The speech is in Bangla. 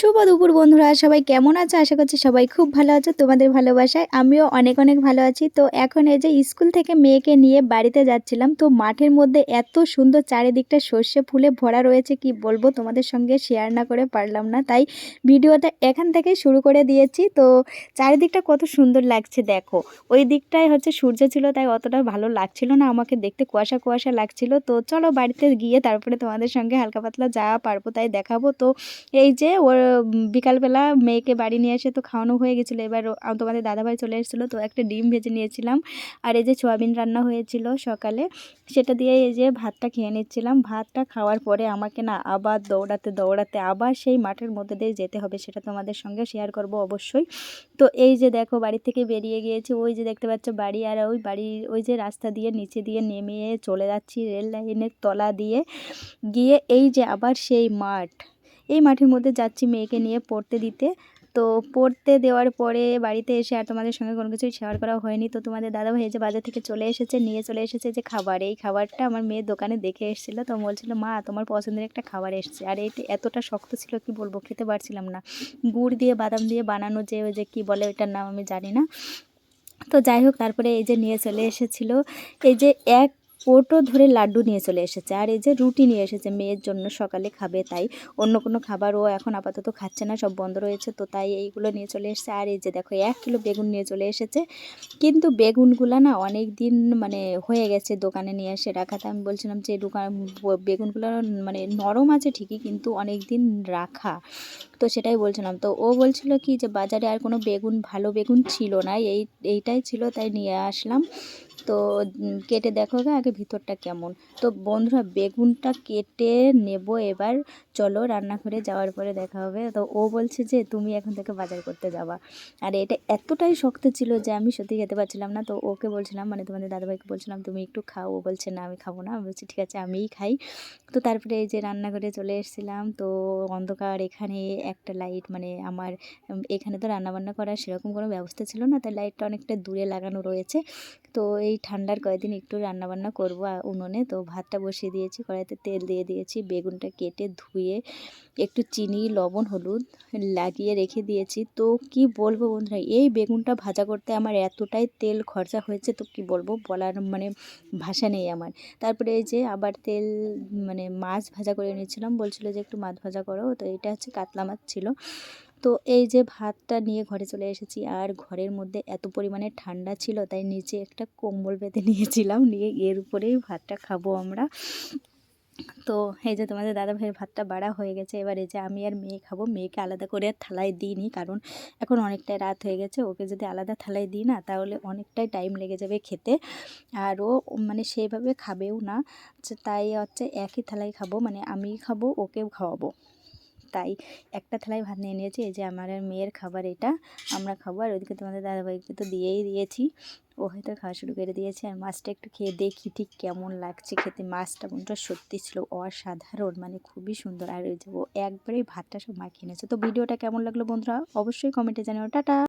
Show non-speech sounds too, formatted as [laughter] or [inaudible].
শুভ দুপুর বন্ধুরা, সবাই কেমন আছো? আশা করছি সবাই খুব ভালো আছো, তোমাদের ভালোবাসায় আমিও অনেক অনেক ভালো আছি। তো এখন এই যে স্কুল থেকে মেয়েকে নিয়ে বাড়িতে যাচ্ছিলাম, তো মাঠের মধ্যে এত সুন্দর চারিদিকটা সর্ষে ফুলে ভরা রয়েছে, কি বলব তোমাদের সঙ্গে শেয়ার না করে পারলাম না। তাই ভিডিওটা এখান থেকে শুরু করে দিয়েছি। তো চারিদিকটা কত সুন্দর লাগছে, দেখো। ওই দিকটায় হচ্ছে সূর্য ছিল, তাই অতটা ভালো লাগছিল না, আমাকে দেখতে কুয়াশা কুয়াশা লাগছিল। তো চলো বাড়িতে গিয়ে তারপরে তোমাদের সঙ্গে হালকা পাতলা যা পারব তাই দেখাবো। তো এই যে ওর বিকালবেলা মেয়েকে বাড়ি নিয়ে এসে তো খাওয়ানো হয়ে গেছিল। এবার তোমাদের দাদাভাই চলে এসেছিল, তো একটা ডিম ভেজে নিয়েছিলাম। আর এই যে সোয়াবিন রান্না হয়েছিল সকালে, সেটা দিয়ে এই যে ভাতটা খেয়ে নিচ্ছিলাম। ভাতটা খাওয়ার পরে আমাকে না আবার দৌড়াতে দৌড়াতে আবার সেই মাঠের মধ্যে দিয়ে যেতে হবে, সেটা তোমাদের সঙ্গে শেয়ার করব অবশ্যই। তো এই যে দেখো, বাড়ি থেকে বেরিয়ে গিয়েছি। ওই যে দেখতে পাচ্ছ বাড়ি, আর ওই বাড়ি, ওই যে রাস্তা দিয়ে, নিচে দিয়ে নেমে চলে যাচ্ছি রেল লাইনের তলা দিয়ে। গিয়ে এই যে আবার সেই মাঠ এই মাঠের মধ্যে যাচ্ছি মেয়েকে নিয়ে পড়তে দিতে। তো পড়তে দেওয়ার পরে বাড়িতে এসে আর তোমাদের সঙ্গে কোনো কিছুই শেয়ার করা হয়নি। তো তোমাদের দাদা ভাই যে বাজার থেকে চলে এসেছে, নিয়ে চলে এসেছে যে খাবার। এই খাবারটা আমার মেয়ের দোকানে দেখে এসেছিল। তো বলছিল মা, তোমার পছন্দের একটা খাবার এসছে। আর এটা এতটা শক্ত ছিল কি বলব, খেতে পারছিলাম না। গুড় দিয়ে, বাদাম দিয়ে বানানো যে, ওই যে কী বলে ওইটার নাম আমি জানি না। তো যাই হোক, তারপরে এই যে নিয়ে চলে এসেছিল। এই যে এক কোটো ধরে লাড্ডু নিয়ে চলে এসেছে। আর এই যে রুটি নিয়ে এসেছে, মেয়ের জন্য সকালে খাবে তাই। অন্য কোনো খাবার ও এখন আপাতত খাচ্ছে না, সব বন্ধ রয়েছে। তো তাই এইগুলো নিয়ে চলে এসেছে। আর এই যে দেখো, এক কিলো বেগুন নিয়ে চলে এসেছে। কিন্তু বেগুনগুলো না অনেক দিন মানে হয়ে গেছে দোকানে নিয়ে এসে রাখাতে। আমি বলছিলাম যে, দোকান বেগুনগুলো মানে নরম আছে ঠিকই, কিন্তু অনেক দিন রাখা। তো সেটাই বলছিলাম। তো ও বলছিল কি যে, বাজারে আর কোনো বেগুন, ভালো বেগুন ছিল না। এই, এইটাই ছিল, তাই নিয়ে আসলাম। তো কেটে দেখো আগে ভিতরটা কেমন। তো বন্ধুরা, বেগুনটা কেটে নেব এবার। চলো রান্নাঘরে যাওয়ার পরে দেখা হবে। তো ও বলছে যে, তুমি এখন থেকে বাজার করতে যাবা। আর এটা এতটাই শক্ত ছিল যে, আমি সত্যি খেতে পারছিলাম না। তো ওকে বলছিলাম মানে তোমাদের দাদাভাইকে বলছিলাম, তুমি একটু খাও। ও বলছে, না, আমি খাব না। আমি বলছি, ঠিক আছে, আমিই খাই। তো তারপরে এই যে রান্নাঘরে চলে এসেছিলাম। তো অন্ধকার, এখানে একটা লাইট মানে আমার এখানে তো রান্নাবান্না করার সেরকম কোনো ব্যবস্থা ছিল না। তাই লাইটটা অনেকটা দূরে লাগানো রয়েছে। তো এই ঠান্ডার কয়েকদিন একটু রান্নাবান্না করব উনুনে। তো ভাতটা বসিয়ে দিয়েছি, কড়াইতে তেল দিয়ে দিয়েছি, বেগুনটা কেটে ধুয়ে একটু চিনি, লবণ, হলুদ লাগিয়ে রেখে দিয়েছি। তো কি বলব বন্ধুরা, এই বেগুনটা ভাজা করতে আমার এতটাই তেল খরচা হয়েছে, তো কি বলব বলার মানে ভাষা নেই আমার। তারপরে এই যে আবার তেল মানে মাছ ভাজা করে নিয়েছিলাম বলছিল যে একটু মাছ ভাজা করো। তো এটা হচ্ছে কাতলা মাছ ছিল। তো এই যে ভাতটা নিয়ে ঘরে চলে এসেছি, আর ঘরের মধ্যে এত পরিমাণে ঠান্ডা ছিল, তাই নিচে একটা কম্বল পেতে [laughs] নিয়েছিলাম, নিয়ে এর উপরেই ভাতটা খাব আমরা। তো এই যে তোমাদের দাদা ভাইয়ের ভাতটা বাড়া হয়ে গেছে, এবার যে আমি আর মেয়ে খাব, মেয়েকে আলাদা করে আর থালায় দিইনি, কারণ এখন অনেকটাই রাত হয়ে গেছে, ওকে যদি আলাদা থালায় দিই না, তাহলে অনেকটাই টাইম লেগে যাবে খেতে। আর ও মানে সেইভাবে খাবেও না তাই হচ্ছে একই থালায় খাব মানে আমি খাব, ওকেও খাওয়াবো। তাই একটা থালায় ভাত নিয়ে নিয়েছি। এই যে আমার মেয়ের খাবার এটা, আমরা খাব। আর ওইদিকে তোমাদের দাদাভাইকে তো দিয়েই দিয়েছি। ও হয়তো খাওয়া শুরু করে দিয়েছে। আর মাছটা একটু খেয়ে দেখি ঠিক কেমন লাগছে খেতে। মাছটা বন্ধুরা সত্যি ছিল অসাধারণ মানে খুবই সুন্দর। আর ওই যে ও একবারেই ভাতটা সব মাখিয়ে নিয়েছে। তো ভিডিওটা কেমন লাগল বন্ধুরা? অবশ্যই কমেন্টে জানিও। টাটা!